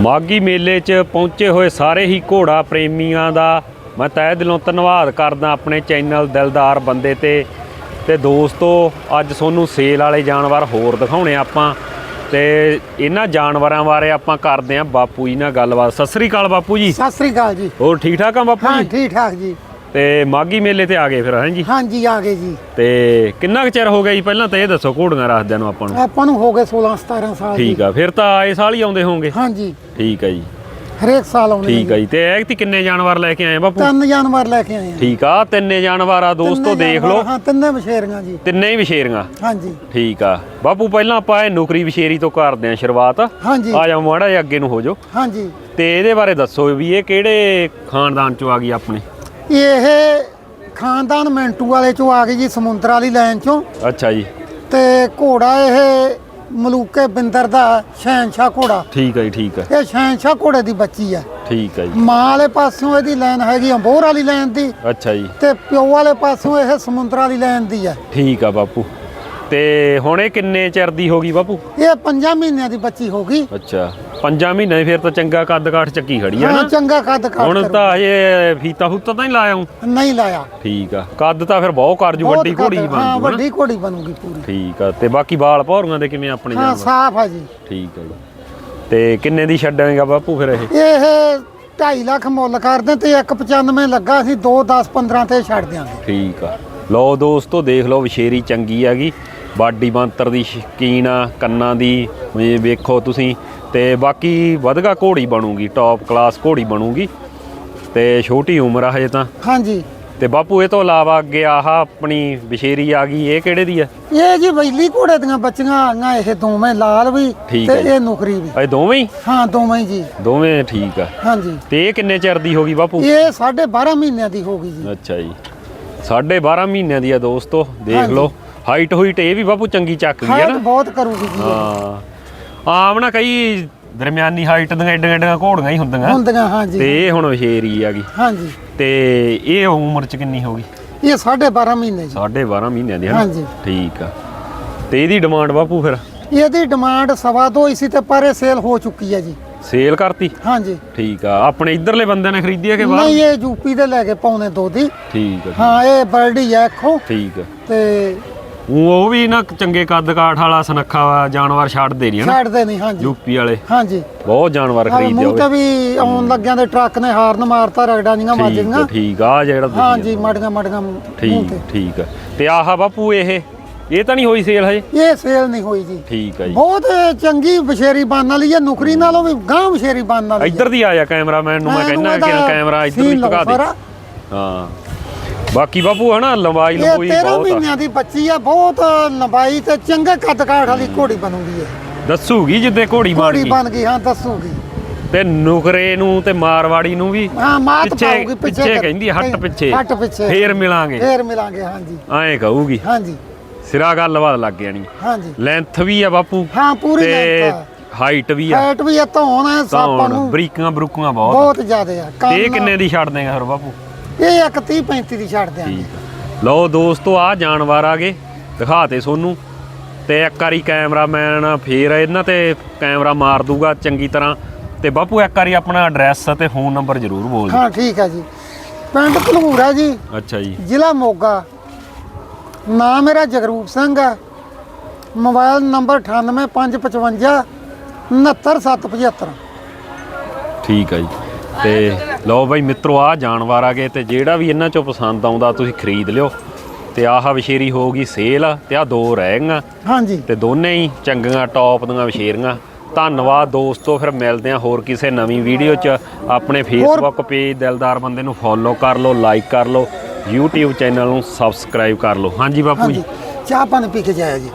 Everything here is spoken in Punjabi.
ਮਾਗੀ ਮੇਲੇ 'ਚ ਪਹੁੰਚੇ ਹੋਏ ਸਾਰੇ ਹੀ ਘੋੜਾ ਪ੍ਰੇਮੀਆਂ ਦਾ ਮੈਂ ਤਹਿ ਦਿਲੋਂ ਧੰਨਵਾਦ ਕਰਦਾ ਆਪਣੇ ਚੈਨਲ ਦਿਲਦਾਰ ਬੰਦੇ ਤੇ। ਤੇ ਦੋਸਤੋ ਅੱਜ ਤੁਹਾਨੂੰ ਸੇਲ ਵਾਲੇ ਜਾਨਵਰ ਹੋਰ ਦਿਖਾਉਣੇ ਆਪਾਂ। ਤੇ ਇਹਨਾਂ ਜਾਨਵਰਾਂ ਬਾਰੇ ਆਪਾਂ ਕਰਦੇ ਆਂ ਬਾਪੂ ਜੀ ਨਾਲ ਗੱਲਬਾਤ। ਸਤਿ ਸ੍ਰੀ ਅਕਾਲ ਬਾਪੂ ਜੀ। ਸਤਿ ਸ੍ਰੀ ਅਕਾਲ ਜੀ। ਹੋਰ ਠੀਕ ਠਾਕ ਆ ਬਾਪੂ ਹਾਂ ਜੀ? ਠੀਕ ਠਾਕ ਜੀ। ਤੇ ਮਾਗੀ ਮੇਲੇ ਤੇ ਆ ਗਏ ਫਿਰ ਹਾਂ ਜੀ? ਹਾਂਜੀ ਆ ਗਏ ਜੀ। ਤੇ ਕਿੰਨਾ ਕੁ ਚਿਰ ਹੋ ਗਿਆ ਜੀ ਪਹਿਲਾਂ? ਤਾਂ ਇਹ ਦੱਸੋ ਘੋੜੀਆਂ ਰੱਖਦਿਆਂ ਨੂੰ ਆਪਾਂ ਨੂੰ। ਆਪਾਂ ਨੂੰ ਹੋ ਗਏ 16 17 ਸਾਲ ਜੀ। ਠੀਕ ਆ ਫਿਰ ਤਾਂ ਆਏ ਸਾਲ ਹੀ ਆਉਂਦੇ ਹੋਵੋਗੇ ਹਾਂਜੀ। ਠੀਕ ਆ ਜੀ। ਹਰੇਕ ਸਾਲ ਆਉਂਦੇ ਠੀਕ ਆ ਜੀ। ਤੇ ਐਕਤੀ ਕਿੰਨੇ ਜਾਨਵਰ ਲੈ ਕੇ ਆਏ ਬਾਪੂ? ਤਿੰਨ ਜਾਨਵਰ ਲੈ ਕੇ ਆਏ ਆ। ਠੀਕ ਆ ਤਿੰਨੇ ਜਾਨਵਰ ਆ ਦੋਸਤੋ ਤਿੰਨੇ ਦੇਖ ਜਾਨਵਰ, ਲਓ। ਹਾਂ ਤਿੰਨੇ ਵਿਸ਼ੇਰੀਆਂ ਜੀ। ਤਿੰਨੇ ਹੀ ਵਿਸ਼ੇਰੀਆਂ ਹਾਂਜੀ। ਠੀਕ ਆ। ਬਾਪੂ ਪਹਿਲਾਂ ਆਪਾਂ ਇਹ ਨੌਕਰੀ ਵਿਸ਼ੇਰੀ ਤੋਂ ਕਰਦੇ ਆਂ ਸ਼ੁਰੂਆਤ। ਹਾਂਜੀ। ਆ ਜਾ ਮਾੜਾ ਜਿਹਾ ਅੱਗੇ ਨੂੰ ਹੋ ਜਾਓ। ਹਾਂਜੀ। ਤੇ ਇਹਦੇ ਬਾਰੇ ਦੱਸੋ ਵੀ ਇਹ ਕਿਹੜੇ ਖਾਨਦਾਨ ਚੋਂ ਆ ਗਈ ਆਪਣੇ? ਇਹ ਖਾਨਦਾਨ ਮਿੰਟੂ ਵਾਲੇ ਚੋਂ ਆ ਗਈ ਜੀ ਸਮੁੰਦਰ ਵਾਲੀ ਲਾਈਨ ਚੋਂ। ਅੱਛਾ ਜੀ। ਤੇ ਘੋੜਾ ਇਹ ਮਲੂਕੇ ਬਿੰਦਰ ਦਾ ਸ਼ਹਿਨਸ਼ਾਹ ਘੋੜਾ। ਠੀਕ ਆ ਜੀ ਠੀਕ ਆ ਇਹ ਸ਼ਹਿਨਸ਼ਾਹ ਘੋੜੇ ਦੀ ਬੱਚੀ ਹੈ। ਠੀਕ ਆ ਜੀ। ਮਾਂ ਵਾਲੇ ਪਾਸਿਓਂ ਇਹਦੀ ਲਾਈਨ ਹੈਗੀ ਅੰਬੋਰ ਵਾਲੀ ਲਾਈਨ ਦੀ। ਅੱਛਾ ਜੀ। ਤੇ ਪਿਓ ਵਾਲੇ ਪਾਸੋਂ ਇਹ ਸਮੁੰਦਰ ਵਾਲੀ ਲਾਈਨ ਦੀ ਹੈ। ਠੀਕ ਆ ਬਾਪੂ। ਤੇ ਹੁਣ ਇਹ ਕਿੰਨੇ ਚਿਰ ਦੀ ਹੋ ਗਈ ਬਾਪੂ? ਇਹ ਪੰਜਾਂ ਮਹੀਨਿਆਂ ਦੀ ਬੱਚੀ ਹੋ ਗਈ। ਅੱਛਾ। ਪੰਜਾਂ ਮਹੀਨੇ ਫਿਰ ਤਾਂ ਚੰਗਾ ਕੱਦ ਕਾਠ ਚੱਕੀ ਖੜੀ ਆ ਹਾਂ ਨਾ। ਚੰਗਾ ਕੱਦ ਕਾਟ ਹੁਣ। ਤਾਂ ਹਜੇ ਫੀਤਾ ਫੂਤਾ ਤਾਂ ਨਹੀਂ ਲਾਇਆ ਹੂੰ? ਨਹੀਂ ਲਾਇਆ। ਠੀਕ ਆ। ਕੱਦ ਤਾਂ ਫਿਰ ਬਹੁਤ ਕਰ ਜੂ ਬਹੁਤ ਵੱਡੀ ਘੋੜੀ ਕੱਦ- ਬਣ ਹਾਂ? ਵੱਡੀ ਘੋੜੀ ਬਣੂਗੀ ਪੂਰੀ। ਠੀਕ ਆ। ਤੇ ਬਾਕੀ ਵਾਲ ਭੌਰੀਆਂ ਦੇ ਕਿਵੇਂ ਆਪਣੇ ਹਾਂ ਸਾਫ਼ ਆ ਜੀ। ਠੀਕ ਆ ਜੀ। ਤੇ ਕਿੰਨੇ ਦੀ ਛੱਡਾਂਗਾ ਬਾਪੂ ਫਿਰ ਇਹ? ਇਹ 2.5 ਲੱਖ ਮੁੱਲ ਕਰਦੇ ਤੇ 195 ਲੱਗਾ ਸੀ 2 10 15 ਤੇ ਛੱਡ ਦਿਆਂਗੇ। ਠੀਕ ਆ। ਲਓ ਦੋਸਤੋ ਦੇਖ ਲਓ ਵਿਸ਼ੇਰੀ ਚੰਗੀ ਹੈਗੀ ਬਾਡੀ ਬੰਤਰ ਦੀ ਸ਼ਕੀਨ ਆ ਕੰਨਾਂ ਦੀ ਇਹ ਵੇਖੋ ਤੁਸੀਂ। ਤੇ ਬਾਕੀ ਵਧਗਾ ਘੋੜੀ ਬਣੂਗੀ ਟੌਪ ਕਲਾਸ ਘੋੜੀ ਬਣੂਗੀ। ਤੇ ਛੋਟੀ ਉਮਰ ਆ ਹਜੇ ਤਾਂ। ਹਾਂਜੀ। ਤੇ ਬਾਪੂ ਇਹ ਤੋਂ ਇਲਾਵਾ ਅੱਗੇ ਆਹ ਆਪਣੀ ਵਿਸ਼ੇਰੀ ਆ ਗਈ ਇਹ ਕਿਹੜੇ ਦੀ ਆ? ਇਹ ਜੀ ਬੈਲੀ ਘੋੜੇ ਦੀਆਂ ਬੱਚੀਆਂ ਆਈਆਂ ਇਹ ਦੋਵੇਂ ਲਾਲ ਵੀ ਠੀਕ ਤੇ ਹੈ ਜੀ। ਇਹ ਨੁਕਰੀ ਵੀ। ਇਹ ਦੋਵੇਂ ਹੀ? ਹਾਂ ਦੋਵੇਂ ਹੀ ਜੀ। ਦੋਵੇਂ ਠੀਕ ਆ। ਹਾਂਜੀ। ਤੇ ਇਹ ਕਿੰਨੇ ਚਿਰ ਦੀ ਹੋ ਗਈ ਬਾਪੂ? ਇਹ 12.5 ਮਹੀਨਿਆਂ ਦੀ ਹੋ ਗਈ ਜੀ। ਅੱਛਾ ਜੀ। ਸਾਢੇ 12 ਮਹੀਨਿਆਂ ਦੀ ਆ ਦੋਸਤੋ ਦੇਖ ਹਾਂਜੀ। ਲਓ। ਹਾਈਟ ਹੋਈਟ ਇਹ ਵੀ ਬਾਪੂ ਚੰਗੀ ਚੱਕ ਗਈ ਆ ਹਾਈਟ ਨਾ। ਬਹੁਤ ਕਰੂਗੀ ਜੀ ਇਹ। ਹਾਂ। ਆਮ ਨਾ ਕਈ ਦਰਮਿਆਨੀ ਹਾਈਟ ਦੀਆਂ ਏਡੀਆਂ ਏਡੀਆਂ ਘੋੜੀਆਂ ਹੀ ਹੁੰਦੀਆਂ। ਹੁੰਦੀਆਂ ਹਾਂਜੀ ਤੇ ਇਹ ਹੁਣ ਵਿਸ਼ੇਰੀ ਆ ਗਈ ਹਾਂਜੀ ਤੇ ਇਹ ਉਮਰ ਚ ਕਿੰਨੀ ਹੋ ਗਈ? ਇਹ 12.5 ਮਹੀਨੇ ਜੀ। ਸਾਢੇ 12 ਮਹੀਨਿਆਂ ਦੀ ਹੈ ਨਾ? ਹਾਂਜੀ। ਠੀਕ ਆ। ਤੇ ਇਹਦੀ ਡਿਮਾਂਡ ਬਾਪੂ ਫਿਰ? ਇਹਦੀ ਡਿਮਾਂਡ ਸਵਾ ਦੋ ਹੀ ਸੀ ਤੇ ਪਰ ਇਹ ਸੇਲ ਹੋ ਚੁੱਕੀ ਹੈ ਜੀ। ਸੇਲ ਕਰਤੀ? ਹਾਂਜੀ ਠੀਕ ਆ। ਆਪਣੇ ਇਧਰਲੇ ਬੰਦਿਆਂ ਨੇ ਖਰੀਦੀ ਆ ਕਿ ਬਾਹਰ? ਨਹੀਂ ਇਹ ਯੂਪੀ ਦੇ ਲੈ ਕੇ ਪਾਉਨੇ ਦੋ ਦੀ। ਠੀਕ ਆ ਹਾਂ ਇਹ ਬਰਡੀ ਹੈ ਖੋ। ਠੀਕ ਆ। ਤੇ ਊਂ ਉਹ ਵੀ ਨਾ ਚੰਗੇ ਕੱਦ ਕਾਠ ਵਾਲਾ ਸੁਨੱਖਾ ਵਾ ਜਾਨਵਰ ਛੱਡਦੇ ਨਹੀਂ ਹਨਾ? ਛੱਡਦੇ ਨਹੀਂ ਹਾਂਜੀ। ਯੂਪੀ ਵਾਲੇ। ਹਾਂਜੀ। ਬਹੁਤ ਜਾਨਵਰ ਖਰੀਦਦੇ ਮੂੰਹ ਤੇ ਹੋਵੇ ਵੀ ਆਉਣ ਲੱਗਿਆਂ ਦੇ ਟਰੱਕ ਨੇ ਹਾਰਨ ਮਾਰਤਾ ਰਗੜਾਂ ਜੀਆਂ ਠੀਕ ਵੱਜੀਆਂ ਆ ਠੀਕ ਆ ਆਹ ਜਿਹੜਾ ਤੁਸੀਂ ਹਾਂਜੀ ਮੜੀਆਂ ਮੜੀਆਂ ਮੂੰਹ ਠੀਕ ਤੇ। ਠੀਕ ਆ। ਤੇ ਆਹ ਬਾਪੂ ਇਹ? ਇਹ ਤਾਂ ਨਹੀਂ ਹੋਈ ਸੇਲ ਹਜੇ? ਇਹ ਸੇਲ ਨਹੀਂ ਹੋਈ ਜੀ। ਠੀਕ ਆ ਜੀ। ਬਹੁਤ ਚੰਗੀ ਬਸ਼ੇਰੀ ਬਣ ਵਾਲੀ ਹੈ ਨੁਕਰੀ ਨਾਲੋਂ ਵੀ ਗਾਂ ਬਸ਼ੇਰੀ ਬਣ ਵਾਲੀ ਹੈ ਇੱਧਰ ਦੀ ਆ ਜਾ ਕੈਮਰਾਮੈਨ ਨੂੰ ਮੈਂ ਕਹਿੰਦਾ ਕਿ ਕੈਮਰਾ ਇੱਧਰ ਲਓ ਟਿਕਾ ਦੇ। ਹਾਂ। ਬਾਕੀ ਬਾਪੂ ਹਨਾ ਲੰਬਾਈ ਇਹ ਲੰਬੋਈ 13 ਬਹੁਤ ਆ। ਮਹੀਨਿਆਂ ਦੀ ਬੱਚੀ ਆ ਬਹੁਤ ਲੰਬਾਈ ਤੇ ਚੰਗੇ ਕੱਦ ਕਾਠ ਵਾਲੀ ਘੋੜੀ ਬਣੂਗੀ ਇਹ। ਦੱਸੂਗੀ ਜਿੱਦੇ ਘੋੜੀ ਬਣ ਘੋੜੀ ਗਈ। ਬਣ ਗਈ ਹਾਂ ਦੱਸੂਗੀ। ਤੇ ਨੁਕਰੇ ਨੂੰ ਤੇ ਮਾਰਵਾੜੀ ਨੂੰ ਵੀ ਹਾਂ ਮਾਤ ਪਿੱਛੇ ਪਾਉਗੀ ਪਿੱਛੇ ਕਹਿੰਦੀ ਹੱਟ ਪਿੱਛੇ। ਹੱਟ ਪਿੱਛੇ। ਫੇਰ ਮਿਲਾਂਗੇ। ਫੇਰ ਮਿਲਾਂਗੇ ਹਾਂਜੀ। ਐਂ ਕਹੂਗੀ। ਹਾਂਜੀ। ਸਿਰਾ ਗੱਲਬਾਤ ਲੱਗ ਜਾਣੀ। ਹਾਂਜੀ। ਲੈਂਥ ਵੀ ਆ ਬਾਪੂ। ਹਾਂ ਪੂਰੀ ਤੇ ਲੈਂਥ ਹਾਈਟ ਵੀ ਆ। ਹਾਈਟ ਵੀ ਆ ਧੌਣ ਹੈ ਤਾਂ ਸਾਪਾਂ ਨੂੰ ਬਰੀਕਾਂ ਬਰੂਕਾਂ ਬਹੁਤ ਬਹੁਤ ਜ਼ਿਆਦਾ ਆ। ਤੇ ਇਹ ਕੰਨ- ਕਿੰਨੇ ਦੀ ਛੱਡ ਦੇਗਾ ਫਿਰ ਬਾਪੂ? ਇਹ ਇੱਕ 30 35 ਦੀ ਛੱਡ ਦਿਆਂਗੇ। ਠੀਕ ਆ। ਲਓ ਦੋਸਤੋ ਆ ਜਾਨਵਰ ਆ ਗਏ। ਦਿਖਾਤੇ ਸੋਨੂੰ। ਤੇ ਇੱਕ ਵਾਰੀ ਕੈਮਰਾਮੈਨ ਫੇਰ ਇਹਨਾਂ ਤੇ ਕੈਮਰਾ ਮਾਰ ਦੂਗਾ ਚੰਗੀ ਤਰ੍ਹਾਂ। ਤੇ ਬਾਪੂ ਇੱਕ ਵਾਰੀ ਆਪਣਾ ਐਡਰੈਸ ਤੇ ਫੋਨ ਨੰਬਰ ਜ਼ਰੂਰ ਬੋਲ ਦਿਓ। ਹਾਂ ਠੀਕ ਹੈ ਜੀ। ਪਿੰਡ ਘਲੂਰਾ ਜੀ। ਅੱਛਾ ਜੀ। ਜ਼ਿਲ੍ਹਾ ਮੋਗਾ। ਨਾਮ ਮੇਰਾ ਜਗਰੂਪ ਸਿੰਘ ਹੈ ਮੋਬਾਈਲ ਨੰਬਰ 98555 69775 ਠੀਕ ਆ ਜੀ। ਤੇ ਲਓ ਬਾਈ ਮਿੱਤਰੋ ਆ ਜਾਨਵਰ ਆ ਗਏ ਤੇ ਜਿਹੜਾ ਵੀ ਇਹਨਾਂ ਚੋਂ ਪਸੰਦ ਆਉਂਦਾ ਤੁਸੀਂ ਖਰੀਦ ਲਿਓ। ਤੇ ਆਹ ਵਿਸ਼ੇਰੀ ਹੋਊਗੀ ਸੇਲ ਤੇ ਆ ਦੋ ਰਹਿ ਗਈਆਂ। ਹਾਂਜੀ। ਤੇ ਦੋਨੇ ਹੀ ਚੰਗੀਆਂ ਟੌਪ ਦੀਆਂ ਵਿਸ਼ੇਰੀਆਂ ਧੰਨਵਾਦ ਦੋਸਤੋ ਫਿਰ ਮਿਲਦੇ ਆ ਹੋਰ ਕਿਸੇ ਨਵੀਂ ਵੀਡੀਓ 'ਚ। ਆਪਣੇ ਫੇਸਬੁੱਕ ਪੇਜ ਦਿਲਦਾਰ ਬੰਦੇ ਨੂੰ ਫੋਲੋ ਕਰ ਲਓ ਲਾਈਕ ਕਰ ਲਓ। YouTube ਚੈਨਲ ਨੂੰ ਸਬਸਕ੍ਰਾਈਬ ਕਰ ਲਓ। ਹਾਂਜੀ ਬਾਪੂ ਜੀ। ਚਾਹ ਪਾਣੀ ਪੀ ਕੇ ਜਾਇਆ ਜੀ।